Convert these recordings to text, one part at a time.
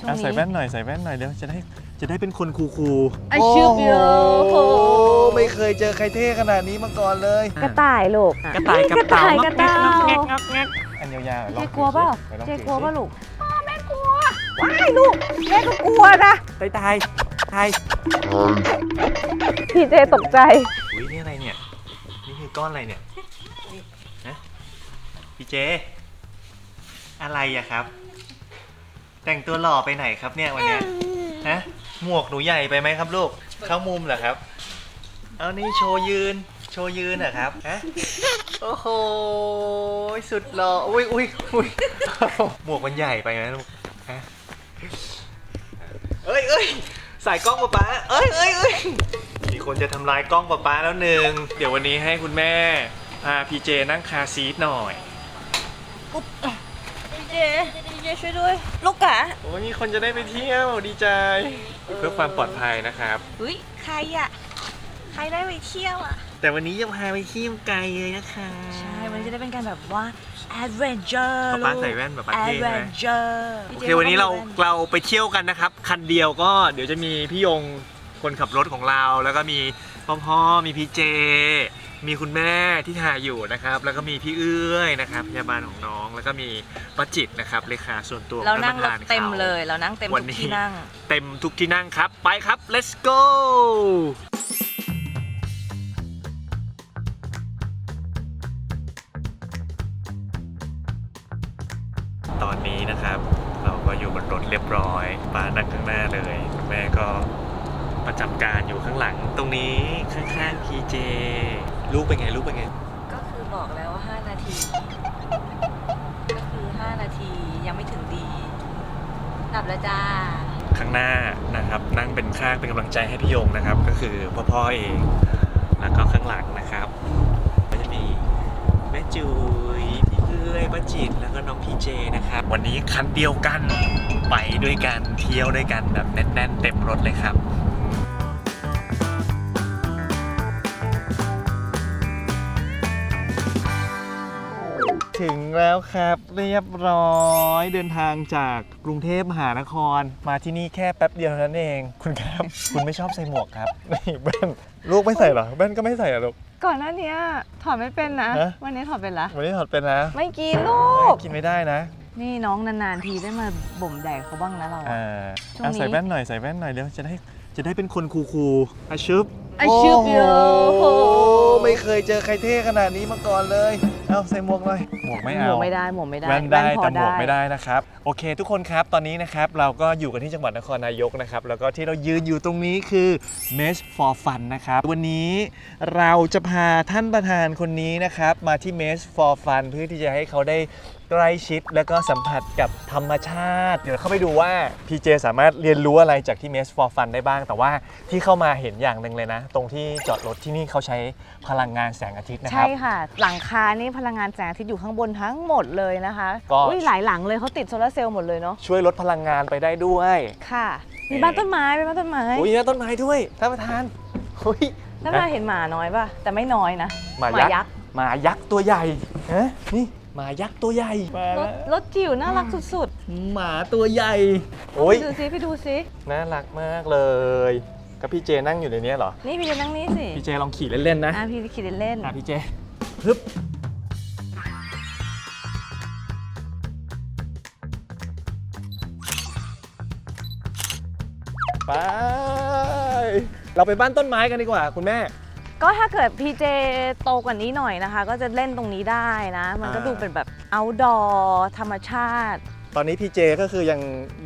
ช่วงอะนี้ ใส่แว่นหน่อยใส่แว่นหน่อยเดี๋ยวจะได้จะได้เป็นคนคูลไอชื่อเบียโอ้ไม่เคยเจอใครเท่ขนาดนี้มาก่อนเลย กระต่ายลูกกระต่ายกับเต่ากระต่ายงอกกระแงต่ายกงอกแงกอันยาวๆลอเจ๊งกลัวเปล่าถือสิเจ๊กลัวไหนลองถือสิเปล่าลูกพ่อแม่กลัวว้ายลูกแม่ก็กลัวนะตายตายตายพี่เจตกใจ อุ้ยนี่อะไรเนี่ย นี่คือก้อนอะไรเนี่ยฮะพี่เจ อะไรอะครับ แต่งตัวหล่อไปไหนครับเนี่ยวันเนี้ยฮะหมวกหนูใหญ่ไปไหมครับลูกเข้ามุมเหรอครับ เอานี่โชว์ยืน โชว์ยืนเหรอครับฮะโอ้โหสุดหล่ออุ้ยอุ้ยอุ้ยหมวกมันใหญ่ไปไหมลูกฮะเอ้ยเอ้ยใส่กล้องป๊าป๊าเอ้ยเอ้ยเอ้ยมีคนจะทำลายกล้องป๊าป๊าแล้วหนึ่งเดี๋ยววันนี้ให้คุณแม่พาพีเจนั่งคาซีทหน่อยพี่ เจพี่เจช่วยด้วย ลูกกะโอ้ยมีคนจะได้ไปเที่ยวดีใจ เพื่อความปลอดภัยนะครับ อุ้ยใครอะใครได้ไปเที่ยวอะแต่วันนี้ยังพาไปเที่ยวไกลเลยนะคะใช่มันจะได้เป็นการแบบว่า adventure ป๊าป๊าใส่แว่นป๊าป๊าเท่ไหม adventure โอเควันนี้เราเราไปเที่ยวกันนะครับ คันเดียวก็เดี๋ยวจะมีพี่ยงคนขับรถของเรา แล้วก็มีพ่อพ่อมีพี่เจ มีคุณแม่ที่ถ่ายอยู่นะครับ แล้วก็มีพี่เอื้อยนะครับพยาบาลของน้อง แล้วก็มีป้าจิตนะครับเลขาส่วนตัวของเรานั่งท่รปะถธาเต็มขาเลย เรานั่งเต็มวัทุนกนี้ที่นั่ง เต็มทุกที่นั่งครับ ไปครับ let's go ตอนนี้นะครับ เราก็อยู่บนรถเรียบร้อยป้านั่งข้างหน้าเลยคุณแม่ก็ประจำการอยู่ข้างหลังตรงนี้ข้างๆพีเจ ลูกเป็นไงลูกเป็นไง ก็คือบอกแล้วว่า 5 นาที ก็คือ 5 นาทียังไม่ถึงดีหลับแล้วจ้า ข้างหน้านะครับ นั่งเป็นข้างเป็นกำลังใจให้พี่ยงนะครับ ก็คือพ่อพ่อเองแล้วก็ข้างหลังนะครับ ก็จะมีแม่จุยพี่เอ้ยป้าจิตแล้วก็น้องพีเจนะครับ วันนี้คันเดียวกันไปด้วยกันเที่ยวด้วยกันแบบแน่นๆเต็มรถเลยครับ ถึงแล้วครับเรียบร้อยเดินทางจากกรุงเทพมหานคร มาที่นี่แค่แป๊บเดียวเท่านั้นเอง คุณครับ คุณไม่ชอบใส่หมวกครับนี่เบ้นลูกไม่ใส่เหรอเบ้นก็ไม่ใส่เหรอลูก ก่อนหน้านี้ถอดไม่เป็นนะ ฮะ วันนี้ถอดเป็นละ วันนี้ถอดเป็นนะไม่กินลูก กินไม่ได้นะนี่น้องนานๆทีได้มาบ่มแดกเขาบ้างนะเราอะ อ่าช่วงอะนี้ใส่แว่นหน่อยใส่แว่นหน่อยเดี๋ยวจะได้จะได้เป็นคนคูลๆอาชุบไอชื่อเบียโอ้ไม่เคยเจอใครเท่ขนาดนี้มาก่อนเลย เอาใส่หมวกหน่อยหมวกไม่หมเอา วกไม่ได้หมวกไม่ได้แว่นได้พอแต่หมวกไม่ได้นะครับโอเค ทุกคนครับตอนนี้นะครับเราก็อยู่กันที่จังหวัดนครนายกนะครับแล้วก็ที่เรายืนอยู่ตรงนี้คือ Mesh for Fun นะครับวันนี้เราจะพาท่านประธานคนนี้นะครับมาที่ Mesh for Fun เพื่อที่จะให้เขาได้ ใกล้ชิดแล้วก็สัมผัสกับธรรมชาติ เดี๋ยวเข้าไปดูว่า PJ สามารถเรียนรู้อะไรจากที่ Mesh for Fun ได้บ้าง แต่ว่าที่เข้ามาเห็นอย่างหนึ่งเลยนะ ตรงที่จอดรถที่นี่เขาใช้พลังงานแสงอาทิตย์นะคใช่รับ ค่ะ หลังคานี่พลังงานแสงอาทิตย์อยู่ข้างบนทั้งหมดเลยนะคะก็ อุ้ยหลายหลังเลยเขาติดโซลาร์เซลล์หมดเลยเนาะช่วยลดพลังงานไปได้ด้วยค่ะ มีบ้านต้นไม้เป็นบ้านต้นไม้อุ้ยนะต้นไม้ด้วยท่านประธานอุ้ย แล้วมาเห็นหมาน้อยป่ะแต่ไม่น้อยนะหมายักษ์ หมายักษ์ตัวใหญ่ฮะนี่ หมายักษ์ตัวใหญ่มารถรถจิ๋วน่ารักสุดหมาตัวใหญ่ๆโอ้ยไปดูซิไปดูซิน่ารักมากเลยกับพี่เจนั่งอยู่ในนี้เหรอ นี่พี่จะนั่งนี่สิพี่เจลองขี่เล่นๆนะอะพี่ขี่เล่นๆอะพี่เจฮึบไป เราไปบ้านต้นไม้กันดีกว่าคุณแม่ ก็ถ้าเกิดพีเจโตกว่านี้หน่อยนะคะ ก็จะเล่นตรงนี้ได้นะ มันก็อ่าดูเป็นแบบ outdoor ธรรมชาติ ตอนนี้พี่เจก็คือยัง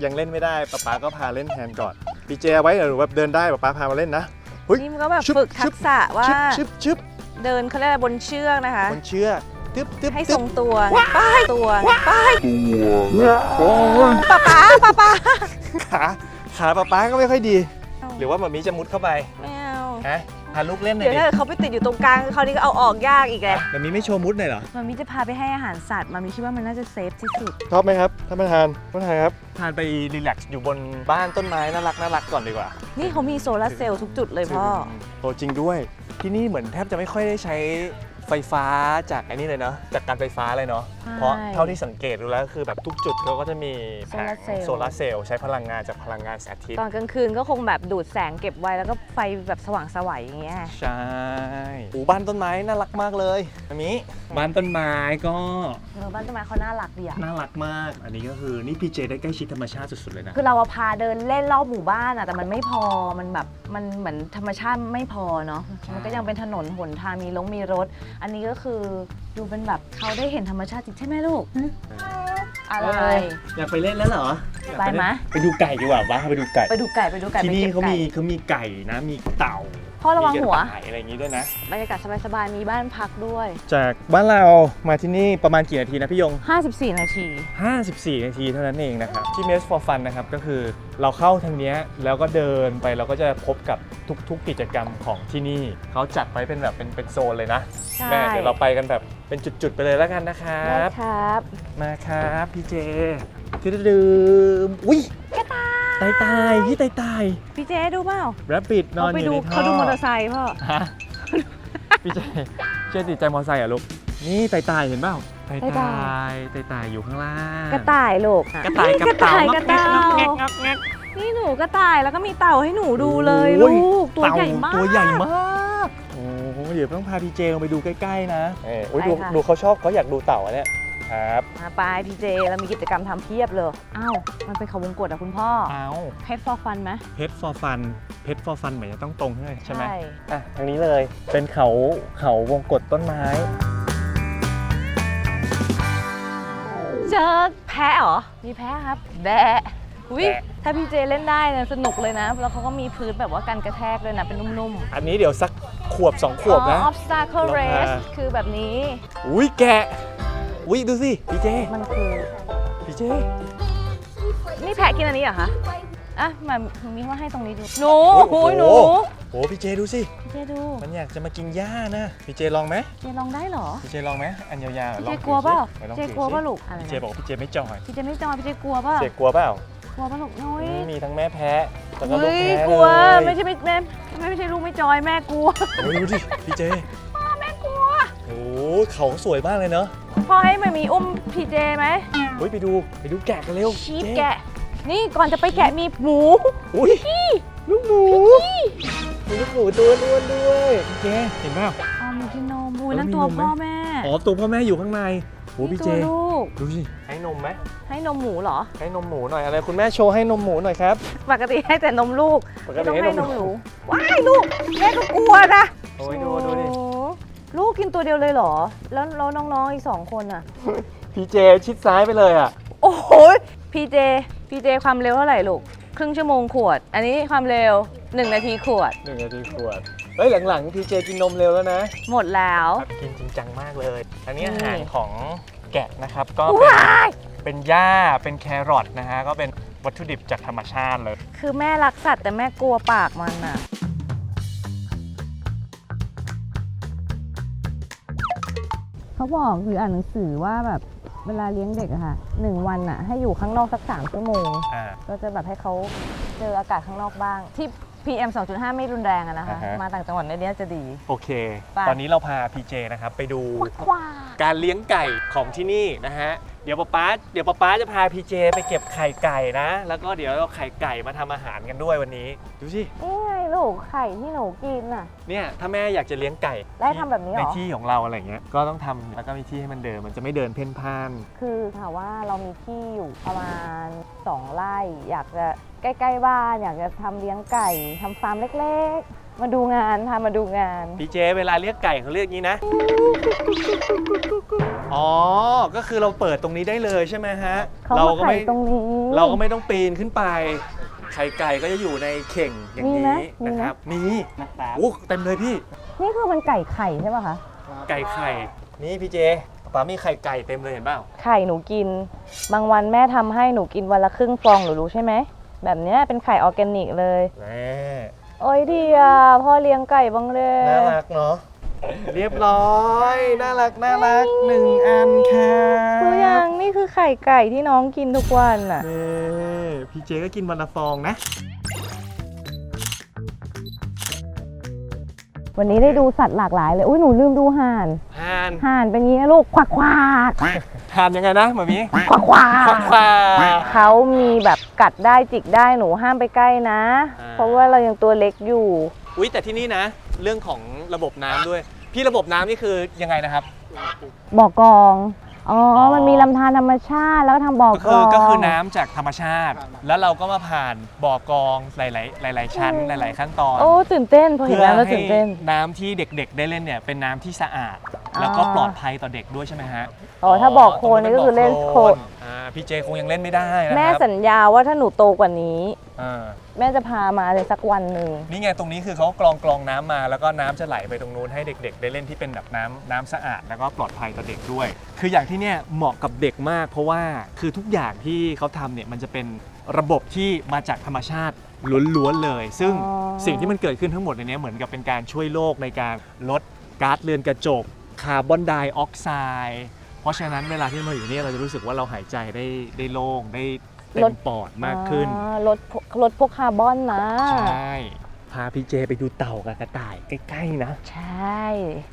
ยังเล่นไม่ได้ป๊าป๊าก็พาเล่นแทนก่อนพี่เจเอาไว้เดี๋ยวแบบเดินได้ป๊าป๊าพามาเล่นนะเฮ้ยนี่มันก็แบบชึบฝึกทักษะว่าชึบชึบชึบเดินเขาเรียกอะไรบนเชือกนะคะ บนเชือกตึ๊บตึ๊บให้ทตึ๊รบ งตัวป้ายตัวป้ายป๊าป๊าป๊าป๊าขาขาป๊าป๊าก็ไม่ค่อยดี หรือว่าหมามีจะมุดเข้าไป ไม่เอา ฮะ พาลูกเล่นหน่อเดี๋ยยวดิถ้าเขาไปติดอยู่ตรงกลางคราวนี้ก็เอาออกยากอีกเลยหมามีไม่โชว์มุดหน่อยเหรอมันมีจะพาไปให้อาหารสัตว์มันมีคิดว่ามันน่าจะเซฟที่สุด ชอบไหมครับท่านประธานท่านประธานครับทานไปรีแลกซ์อยู่บนบ้านต้นไม้น่ารักน่ารักก่อนดีกว่านี่เขามีโซลาร์เซลล์ทุกจุดเลยพ่อ โอ้จริงด้วย ที่นี่เหมือนแทบจะไม่ค่อยได้ใช้ไฟไฟฟ้าจากไอ้นี่เลยเนาะจากการไฟฟ้าเลยเนาะใช่เพราะเท่าที่สังเกตดูแล้วคือแบบทุกจุดเขาก็จะมีแผงโซลาร์เซลล์โซลาร์เซลล์ใช้พลังงานจากพลังงานแสงอาทิตย์ตอนกลางคืนก็คงแบบดูดแสงเก็บไว้แล้วก็ไฟแบบสว่างสวัยอย่างเงี้ยใช่โอ้บ้านต้นไม้น่ารักมากเลยอันนี้บ้านต้นไม้ก็เออบ้านต้นไม้เขาน่ารักดีอะน่ารักมาก อันนี้ก็คือนี่พี่เจได้ใกล้ชิดธรรมชาติสุดๆเลยนะคือเราอะพาเดินเล่นรอบหมู่บ้านอะแต่มันไม่พอมันแบบมันเหมือนธรรมชาติไม่พอเนาะมันก็ยังเป็นถนนหนทางมีลงมีรถ อันนี้ก็คือดูเป็นแบบเขาได้เห็นธรรมชาติจริงใช่ไหมลูกอะไร อยากไปเล่นแล้วเหรอไปไหมไปดูไก่ดีกว่าบ้าไปดูไก่ ไปดูไก่ไปดูไก่ที่ไปนี่เก็บเขาไก่ มีเขามีไก่นะมีเต่า พ่อระวังหัว มีกต่ายอะไรอย่างนี้ด้วยนะ บรรยากาศสบายๆ มีบ้านพักด้วย จากบ้านเรามาที่นี่ประมาณกี่นาทีนะพี่ยง 54 นาที 54 นาทีเท่านั้นเองนะครับ ที่ Mess for Fun นะครับ ก็คือเราเข้าทางเนี้ยแล้วก็เดินไปเราก็จะพบกับทุกๆกิจกรรมของที่นี่ เขาจัดไว้เป็นแบบเป็นเป็นโซนเลยนะใช่ แม่เดี๋ยวเราไปกันแบบเป็นจุดๆไปเลยแล้วกันนะครัได้บ ครับ มาครับ พี่เจที่ดื่มอุ้ยกระต่าย ตายตายพี่ตายตายพี่เจดูเปล่าแรปปิดนอนเขาไปอยู่ดูในท่อเขาดูมอเตอร์ไซค์พ่อฮะพี่เจเจติดใจมอเตอร์ไซค์เหรอะลูกนี่ตายตายเห็นเปล่าตายตายตาตายยตายตายอยู่ข้างล่าง กระต่ายลูกกระต่ายนี่กับเต่ากระต่ายงอกกระแงกต่างอกแงกงอกแงก นี่หนูกระต่ายแล้วก็มีเต่าให้หนูดูเลยโอ้ลูยกตัวใหญ่มาก ตัวใหญ่มากโอ้โหเดี๋ยวต้องพาพี่เจลงไปดูใกล้ๆนะเอออุ๊ยไปดูค่ะ ดูเขาชอบเขาอยากดูเต่าอะเนี่ย ครับ มาไปพี่เจเรามีกิจกรรมทำเพียบเลยอ้าวมันเป็นเขาวงกตอะคุณพ่อเอาเพชรฟอร์ฟันไหมเพชร for fun เพชร for fun เหมือนจะต้องตรงใช่ไหมใช่ไหมใช่อะทางนี้เลย เป็นเขาเขาวงกตต้นไม้ เจอแพะเหรอ มีแพะครับ แบะอุ้ยถ้าพี่เจเล่นได้นะสนุกเลยนะ แล้วเขาก็มีพื้นแบบว่ากันกระแทกด้วยนะ เป็นนุ่มๆอันนี้เดี๋ยวสักขวบสองขวบนะ อ๋อ obstacle ลองมา race คือแบบนี้ อุ้ยแกะ อุ้ยดูสิ พี่เจ มันคือ พี่เจ นี่แพะกินอันนี้เหรอคะ อะมามีว่าให้ตรงนี้ดู หนูโอ้โอ้ยหนูโอ้พี่เจดูสิ พี่เจดู มันอยากจะมากินหญ้านะ พี่เจลองไหมเจลองได้เหรอ พี่เจลองไหมอันยาวๆพี่ลเจองกลัวเปล่าไหนลองเจถือกลัวสิเปล่าลูกอะไรพี่นะเจบอกว่าพี่เจไม่จอยพี่เจไม่จอยพี่เจกลัวเปล่าเจกลัวเปล่า กลัวเปล่าลูกน้อยมีทั้งแม่แพะแล้วก็ลูกเฮ้ยแพะกลัว เลยไม่ใช่ไม่แม่ไม่ใช่ลูกไม่จอยแม่กลัว โอ้ยดูดิพี่เจ แม่กลัว โอ้เขาสวยมากเลยเนาะ พ่อให้มันมีอุ้มพี่เจไหมเฮ้ยไปดูไปดูแกะกันเร็วชีสเจ๊แกะ นี่ก่อนจะไปแกะมีหมูอุ้ยลูกหมูมีลูกหมูตัวด้วนด้วยพี่เจเห็นเปล่า อ๋อมีกินนมบูเออนั่นมีตัวนมไหม พ่อแม่อ๋อตัวพ่อแม่อยู่ข้างในโอ้นี่พี่ตัเจวลูก ดูสิให้นมไหมให้นมหมูเหรอ ให้นมหมูหน่อยอะไรคุณแม่โชว์ให้นมหมูหน่อยครับ ปกติให้แต่นมลูกปกไม่ติต้องให้ให้นนมมหหนู นูว้ายลูกแม่ก็กลัวนะโอ้ยดูดูดิโอ้ ลูกกินตัวเดียวเลยเหรอ แล้วแล้วน้องๆอีกสองคนอะ พี่เจชิดซ้ายไปเลยอะ โอ้โหพีเจพีเจความเร็วเท่าไหร่ลูก ครึ่งชั่วโมงขวด อันนี้ความเร็ว 1 นาทีขวด หนึ่งนาทีขวด เฮ้ยหลังๆพี่เจกินนมเร็วแล้วนะ หมดแล้ว ครับกินจริงจังมากเลย อันนี้นี่อาหารของแกะนะครับ ก็เป็นว้าย เป็นหญ้า เป็นแครอทนะฮะ ก็เป็นวัตถุดิบจากธรรมชาติเลย คือแม่รักสัตว์แต่แม่กลัวปากมันอะ เขาบอกหรืออ่านหนังสือว่าแบบเวลาเลี้ยงเด็กอะค่ะหนึ่งวันอะให้อยู่ข้างนอกสักสามชั่วโมง อ่า ก็จะแบบให้เขาเจออากาศข้างนอกบ้าง ที่ PM 2.5 ไม่รุนแรงอะนะคะ อ่าฮะ มาต่างจังหวัดในนี้จะดี โอเค ไป ตอนนี้เราพาพีเจนะครับ ไปดูว้าการเลี้ยงไก่ของที่นี่นะฮะ เดี๋ยวป๊าป๊าเดี๋ยวป๊าป๊าจะพาพีเจไปเก็บไข่ไก่นะ แล้วก็เดี๋ยวเราไข่ไก่มาทำอาหารกันด้วยวันนี้ ดูสิ นี่ไงลูกไข่ที่หนูกินอะเนี่ยถ้าแม่อยากจะเลี้ยงไก่ได้ทำแบบนี้เหรอ ในที่ของเราอะไรเงี้ย ก็ต้องทำแล้วก็มีที่ให้มันเดิน มันจะไม่เดินเพ่นพ่าน คือถามว่าเรามีที่อยู่ประมาณ2ไร่อยากจะใกล้ ๆ บ้าน อยากจะทำเลี้ยงไก่ทำฟาร์มเล็ก ๆ มาดูงานพามาดูงาน พีเจเวลาเรียกไก่เขาเรียกงี้นะ อ๋อ ก็คือเราเปิดตรงนี้ได้เลยใช่ไหมฮะเขามาก็ไข่ไม่ตรงนี้ เราก็ไม่ต้องปีนขึ้นไป ไข่ไก่ก็จะอยู่ในเข่งอย่างมีไหมนี้มีนะไหม ครับ มีโอ้เต็มเลยพี่ นี่คือมันไก่ไข่ใช่ป่ะคะ ไก่ไข่ นี่พี่เจป๋ามีไข่ไก่เต็มเลยเห็นเปล่า ไข่หนูกิน บางวันแม่ทำให้หนูกินวันละครึ่งฟองหนูรู้ใช่ไหม แบบเนี้ยเป็นไข่ออร์แกนิกเลยแม่ โอ้ยดีอะพ่อเลี้ยงไก่บ้างเลย น่ารักเนาะเรียบร้อยน่ารักน่ารักหนึ่งอันค่ะคือยังนี่คือไข่ไก่ที่น้องกินทุกวันอะนี่พี่เจก็กินวันละฟองนะ วันนี้ได้ดูสัตว์หลากหลายเลย อุ้ยหนูลืมดูห่านฮห่าน ห่านเป็นงี้นะลูกควักควัก ห่านยังไงนะหมามีควักควัควักกควา เขามีแบบกัดได้จิกได้หนูห้ามไปใกล้นะ อ่า เพราะว่าเรายังตัวเล็กอยู่ อุ้ยแต่ที่นี่นะ เรื่องของระบบน้ำด้วย พี่ระบบน้ำนี่คือยังไงนะครับ บ่อกอง อ๋ออ๋อมันมีลำธารธรรมชาติแล้วก็ทำบ่อก็กคือองก็คือน้ำจากธรรมชาติ แล้วเราก็มาผ่านบ่อกองหลายๆหลาย ๆ ชั้นหลาย ๆ ขั้นตอน โอ้ตื่นเต้นพอเห็นแล้วแล้วตื่นเต้น น้ำที่เด็กๆ ได้เล่นเนี่ยเป็นน้ำที่สะอาด แล้วก็อ๋อปลอดภัยต่อเด็กด้วยใช่ไหมฮะ อ๋อถ้าบ่อโคลนนี่ก็คือเล่นโคลน อ่าพี่เจคงยังเล่นไม่ได้นะแม่ครับสัญญาว่าถ้าหนูโตกว่านี้ อ่าแม่จะพามาเลยสักวันหนึ่ง นี่ไงตรงนี้คือเขากรองกรองน้ำมา แล้วก็น้ำจะไหลไปตรงนู้นให้เด็ก ๆ ได้เล่นที่เป็นแบบน้ำน้ำสะอาดแล้วก็ปลอดภัยต่อเด็กด้วย คืออย่างที่เนี่ยเหมาะกับเด็กมาก เพราะว่าคือทุกอย่างที่เขาทำเนี่ยมันจะเป็นระบบที่มาจากธรรมชาติล้วนๆเลย ซึ่งอ๋อ สิ่งที่มันเกิดขึ้นทั้งหมดในเนี้ยเหมือนกับเป็นการช่วยโลกในการลดก๊าซเรือนกระจกคาร์บอนไดออกไซด์ เพราะฉะนั้นเวลาที่เราอยู่เนี่ยเราจะรู้สึกว่าเราหายใจได้ได้โล่งได้เต็มปอดมากขึ้น อ่าลดพวกลดพวกคาร์บอนนะ ใช่ พาพี่เจไปดูเต่ากับกระต่ายใกล้ๆนะ ใช่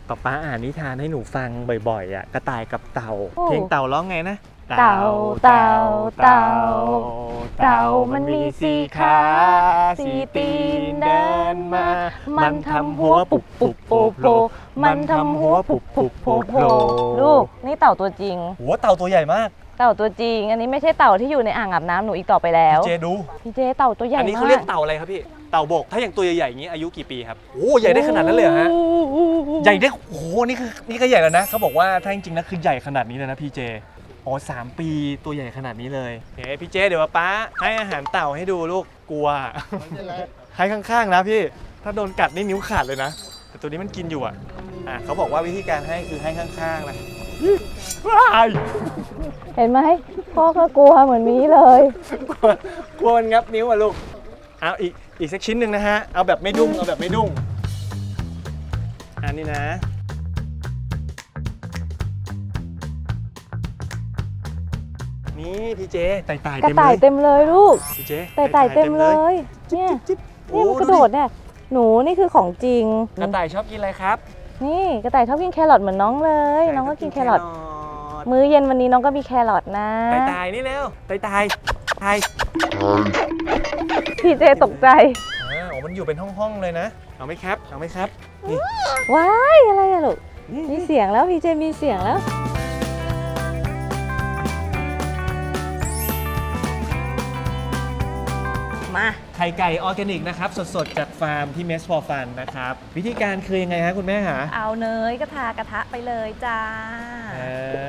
ป๊าป้าอ่านนิทานให้หนูฟังบ่อยๆอะกระต่ายกับเต่า โอ้เพลงเต่าร้องไงนะเต่าเต่าเต่าเต่ามันมีสี่ขาสี่ตีนเดินมามันทำหัวปุบปุบโผล่โผล่ มันทำหัวปุบปุบโผล่โผล่ลูกนี่เต่าตัวจริง หัวเต่าตัวใหญ่มาก เต่าตัวจริง อันนี้ไม่ใช่เต่าที่อยู่ในอ่างอาบน้ำหนูอีกต่อไปแล้วเจดู พี่เจเต่าตัวใหญ่อัมากนนี้เขาเรียกเต่าอะไรครับพี่ เต่าบก ถ้าอย่างตัวใหญ่ๆอย่างนี้อายุกี่ปีครับ โอ้ใหญ่ได้ขนาดนั้นเลยเหรอฮะ ใหญ่ได้ โอ้โห นี่คือนี่ก็ใหญ่แล้วนะ เขาบอกว่าถ้าจริงๆนะคือใหญ่ขนาดนี้เลยนะพี่เจ อ๋อสามปีตัวใหญ่ขนาดนี้เลยเฮ้พี่เจเดี๋ยวป้าให้อาหารเต่าให้ดูลูก กลัว ให้ข้างๆนะพี่ ถ้าโดนกัดนี่นิ้วขาดเลยนะแต่ตัวนี้มันกินอยู่อะ อะเขาบอกว่าวิธีการให้คือให้ข้างๆนะว้ายเห็นไหมพ่อก็กลัวเหมือนมีเลยกลัวกลัวมันงับนิ้วอะลูกเอาอีกอีกสักชิ้นหนึ่งนะฮะเอาแบบไม่ดุ้งเอาแบบไม่ดุ้งอันนี้นะนี่พี่เจไต่ไต่กระเต็มเลต่ายยเต็มเลยลูกพี่เจไต่ไต่เต็มเลยเนี่ยจิ๊บเนี่ยมันกระดูโดดเนี่ยหนูนี่คือของจริง กระต่ายชอบกินอะไรครับ นี่กระต่ายชอบกินแครอทเหมือนน้องเลย น้องก็กินแครอททมื้อเย็นวันนี้น้องก็มีแครอทนะไต่ไต่นี่เร็วไต่ไต่ไต่พี่เจตกใจอ่าโอ้มันอยู่เป็นห้องๆเลยนะ เอาไหมครับ เอาไหมครับนี่ว้ายอะไรอะลูกมีเสียงแล้วพี่เจมีเสียงแล้ว ไข่ไก่ออร์แกนิกนะครับสดๆ จากฟาร์มที่เมสฟอร์ฟันนะครับ วิธีการคือยังไงฮะคุณแม่หาเอาเนยก็ทากระทะไปเลยจ้าอ่า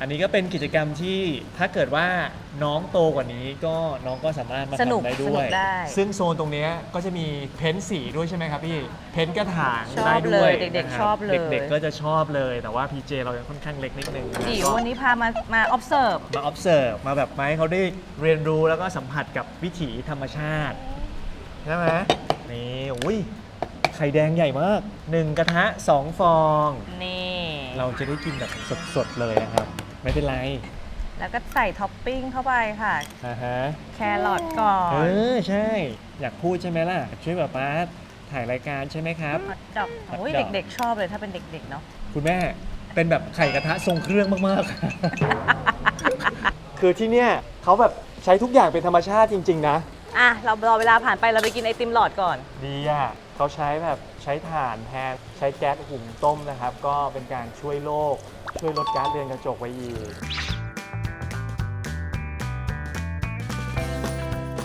อันนี้ก็เป็นกิจกรรมที่ถ้าเกิดว่าน้องโตกว่านี้ก็น้องก็สามารถมาสนุกทำได้ด้สนุวย กได้ ซึ่งโซนตรงเนี้ยก็จะมีเพ้นท์สีด้วยใช่ไหมครับพี่เพ้นท์กระถางชอบได้ด้วยเลยเด็กๆนะครับชอบเลย เด็กๆก็จะชอบเลยแต่ว่าพีเจเรายังค่อนข้างเล็กนิดนึงนะจิ๋วก็วันนี้พามามา observe มา observe มาแบบมาให้เขาได้เรียนรู้แล้วก็สัมผัสกับวิถีธรรมชาติใช่ไหมนี่อุ้ยไข่แดงใหญ่มากหนึ่งกระทะสองฟอง นี่ เราจะได้กินแบบสดๆเลยนะครับ ไม่เป็นไรแล้วก็ใส่ท็อปปิ้งเข้าไปค่ะ อ่าฮะแครอทก่อเอนอใช่ อยากพูดใช่ไหมล่ะ ช่วยแบบป้าถ่ายรายการใช่ไหมครับ ฮอตดอกโอ้ยฮอตดอก เด็กๆชอบเลยถ้าเป็นเด็กๆเนาะคุณแม่เป็นแบบไข่กระทะทรงเครื่องมาก ๆ คือที่เนี่ยเขาแบบใช้ทุกอย่างเป็นธรรมชาติจริง ๆ นะ อะเรารอเวลาผ่านไปเราไปกินไอติมหลอดก่อน ดีอะเขาใช้แบบใช้ถ่านแทนใช้แก๊สหุงต้มนะครับ ก็เป็นการช่วยโลก ช่วยลดก๊าซเรือนกระจกไว้อีก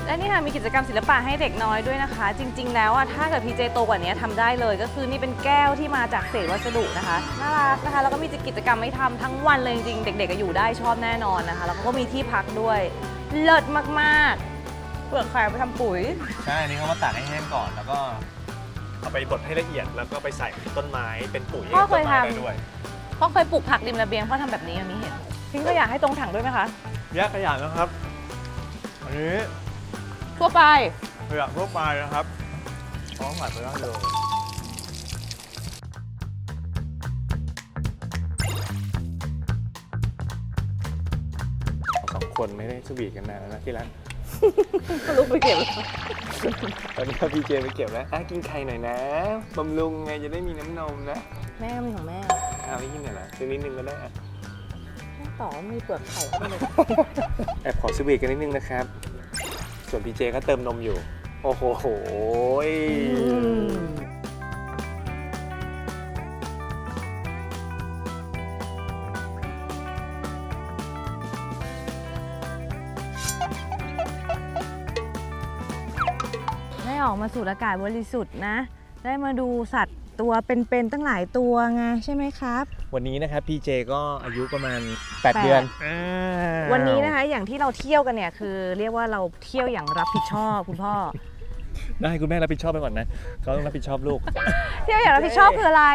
และนี่ค่ะมีกิจกรรมศิลปะให้เด็กน้อยด้วยนะคะ จริง ๆ แล้วอะถ้าเกิดพีเจโตกว่านี้ทำได้เลย ก็คือนี่เป็นแก้วที่มาจากเศษวัสดุนะคะน่ารักนะคะแล้วก็มีกิจกรรมให้ทำทั้งวันเลยจริงๆเด็กๆก็อยู่ได้ชอบแน่นอนนะคะแล้วก็มีที่พักด้วยเลิศมากๆเปลือกไข่เอาไปทำปุ๋ย ใช่อันนี้เขามาตากให้แห้งก่อนแล้วก็เอาไปบดให้ละเอียดแล้วก็ไปใส่ต้นไม้เป็นปุ๋ยให้พ่อกับเคต้ยนไม้ทำได้ด้วย พ่อเคยปลูกผักริมระเบียงพ่อทำแบบนี้อันนี้เห็นทิ้งขยะให้ตรงถังด้วยไหมคะแยกขยะนะครับ อันนี้ทั่วไปขยะทั่วไปนะครับพร้อมหมัดไปแล้วเดียวสองคนไม่ได้สวีทกันนานแล้วนะที่รักลูกไปเก็บตอนนี้เอาพี่เจไปเก็บแล้วอะกินไข่หน่อยนะบำรุงไงจะได้มีน้ำนมนะ แม่ก็มีของแม่ค เอาให้ยิ่งหน่อยละสักนิดนึงก็ได้อะต่อมีเปลือกไข่เข้าไปเลยแอบขอสวีทกันนิดนึงนะครับ ส่วนพีเจก็เติมนมอยู่ โอ้โหโหยได้ออกมาสูดอากาศบริสุทธิ์นะ ได้มาดูสัตว์ ตัวเป็นๆตั้งหลายตัวไงใช่ไหมครับ วันนี้นะครับพีเจก็อายุประมาณ แปด 8 เดือนวันนี้นะคะอย่างที่เราเที่ยวกันเนี่ยคือเรียกว่าเราเที่ยวอย่างรับผิดชอบคุณพ่อ ได้คุณแม่รับผิดชอบไปก่อนนะเขาต้องรับผิดชอบลูก เที่ยวอย่างรับผิดชอบคืออะไร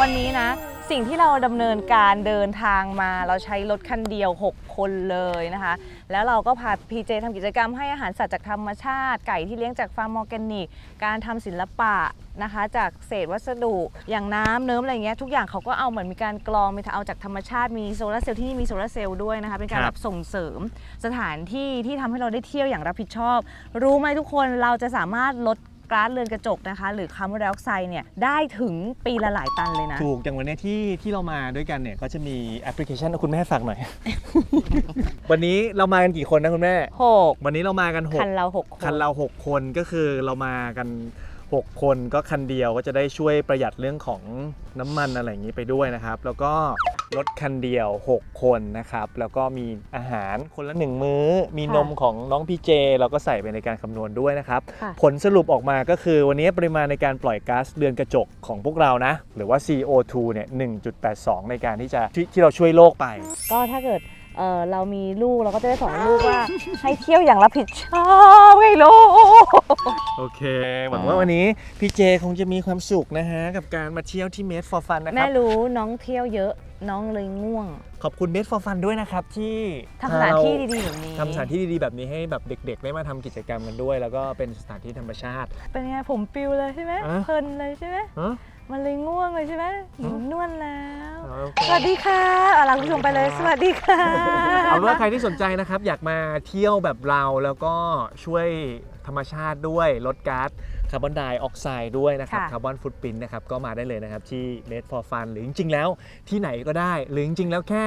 วันนี้นะ สิ่งที่เราดำเนินการเดินทางมาเราใช้รถคันเดียว 6 คนเลยนะคะ แล้วเราก็พาพีเจทำกิจกรรมให้อาหารสัตว์จากธรรมชาติ ไก่ที่เลี้ยงจากฟาร์มออร์แกนิก การทำศิลปะนะคะ จากเศษวัสดุ อย่างน้ำเนิ้มอะไรเงี้ยทุกอย่างเขาก็เอาเหมือนมีการกรองมีเอาจากธรรมชาติมีโซลาร์เซลล์ที่นี่มีโซลาร์เซลล์ด้วยนะคะเป็นการรัแบบบส่งเสริมสถานที่ที่ทำให้เราได้เที่ยวอย่างรับผิดชอบ รู้ไหมทุกคนเราจะสามารถลด ก๊าซเรือนกระจกนะคะ หรือคาร์บอนไดออกไซด์เนี่ยได้ถึงปีละหลายตันเลยนะ ถูกอย่างวันเนี้ยที่ที่เรามาด้วยกันเนี่ยก็จะมีแอปพลิเคชันเอาคุณแม่ฝากหน่อย วันนี้เรามากันกี่คนนะคุณแม่ หกวันนี้เรามากันหกคันเราหกคน คันเรา6คนก็คือเรามากัน 6 คนก็คันเดียวก็จะได้ช่วยประหยัดเรื่องของน้ำมันอะไรอย่างนี้ไปด้วยนะครับ แล้วก็ รถคันเดียว 6 คนนะครับ แล้วก็มีอาหารคนละ1มื้อ มีนมของน้องพีเจ เราก็ใส่ไปในการคำนวณด้วยนะครับค่ะผลสรุปออกมาก็คือวันนี้ปริมาณในการปล่อยก๊าซเรือนกระจกของพวกเรานะ หรือว่า CO2 เนี่ย 1.82 ในการที่จะที่ที่เราช่วยโลกไป ก็ถ้าเกิด เออเรามีลูกเราก็จะได้สอนลูกว่า ให้เที่ยวอย่างรับผิดชอบไงลูก โอเค หวังว่าวันนี้พี่เจคงจะมีความสุขนะฮะ กับการมาเที่ยวที่ Made for Fun นะคแม่รับ รู้น้องเที่ยวเยอะน้องเลยง่วงขอบคุณ Made for Fun ด้วยนะครับ ที่ทำสถานที่ดีๆแบบนี้ทำสถานที่ดีๆ แบบนี้ให้แบบเด็กๆ ได้มาทำกิจกรรมกันด้วย แล้วก็เป็นสถานที่ธรรมชาติ เป็นไงผมปิวเลยใช่ไหมอะ เพลินเลยใช่ไหมฮะ มันเลยง่วงเลยใช่ไหมหนูอะนวดแล้ว โอเค สวัสดีค่ะเอาล่ะคุณผู้ชมไปเลย สวัสดีค่ะ เอาเป็นว่าใครที่สนใจนะครับ อยากมาเที่ยวแบบเราแล้วก็ช่วยธรรมชาติด้วยลดก๊าซคาร์บอนไดออกไซด์ด้วยนะครับค่ะ คาร์บอนฟุตปรินนะครับก็มาได้เลยนะครับที่ Made for Fun หรือจริงๆแล้วที่ไหนก็ได้ หรือจริงๆแล้วแค่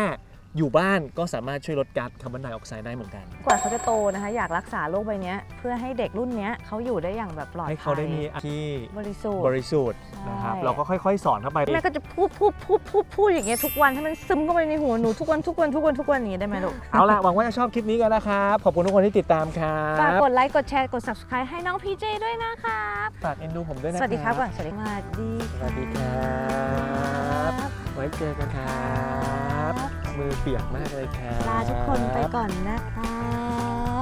อยู่บ้านก็สามารถช่วยลดก๊าซคาร์บอนไดออกไซด์ได้เหมือนกัน กว่าเขาจะโตนะคะ อยากรักษาโรคใบเนี้ยเพื่อให้เด็กรุ่นเนี้ยเขาอยู่ได้อย่างแบบปลอดภัยให้เขาได้มีที่บริสุทบธิ์ริสุทธิ์นะครับใช่เราก็ค่อยๆ สอนเข้าไปแม่ก็จะพูดพูดพูดพูดพูดอย่างเงี้ยทุกวันให้มันซึมเข้าไปในหัวหนูทุกวันทุกวันทุกวันทุกวันอย่างนี้ได้ไหมลูกเอาล่ะหวังว่าจะชอบคลิปนี้กันนะครับขอบคุณทุกคนที่ติดตามครัฝากบกดไลค์กดแชร์กด subscribe ให้น้องพีเจด้วยนะครับฝากเอ็นดูผมด้วยนะสวัสดีครับก่อนสวัสดีสวัสดีสวัสดีครับไว้เจอกันครับ มือเปียกมากเลยครับลาทุกคนไปก่อนนะครั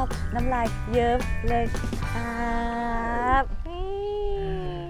บ น้ำลายเยิ้มเลยครับ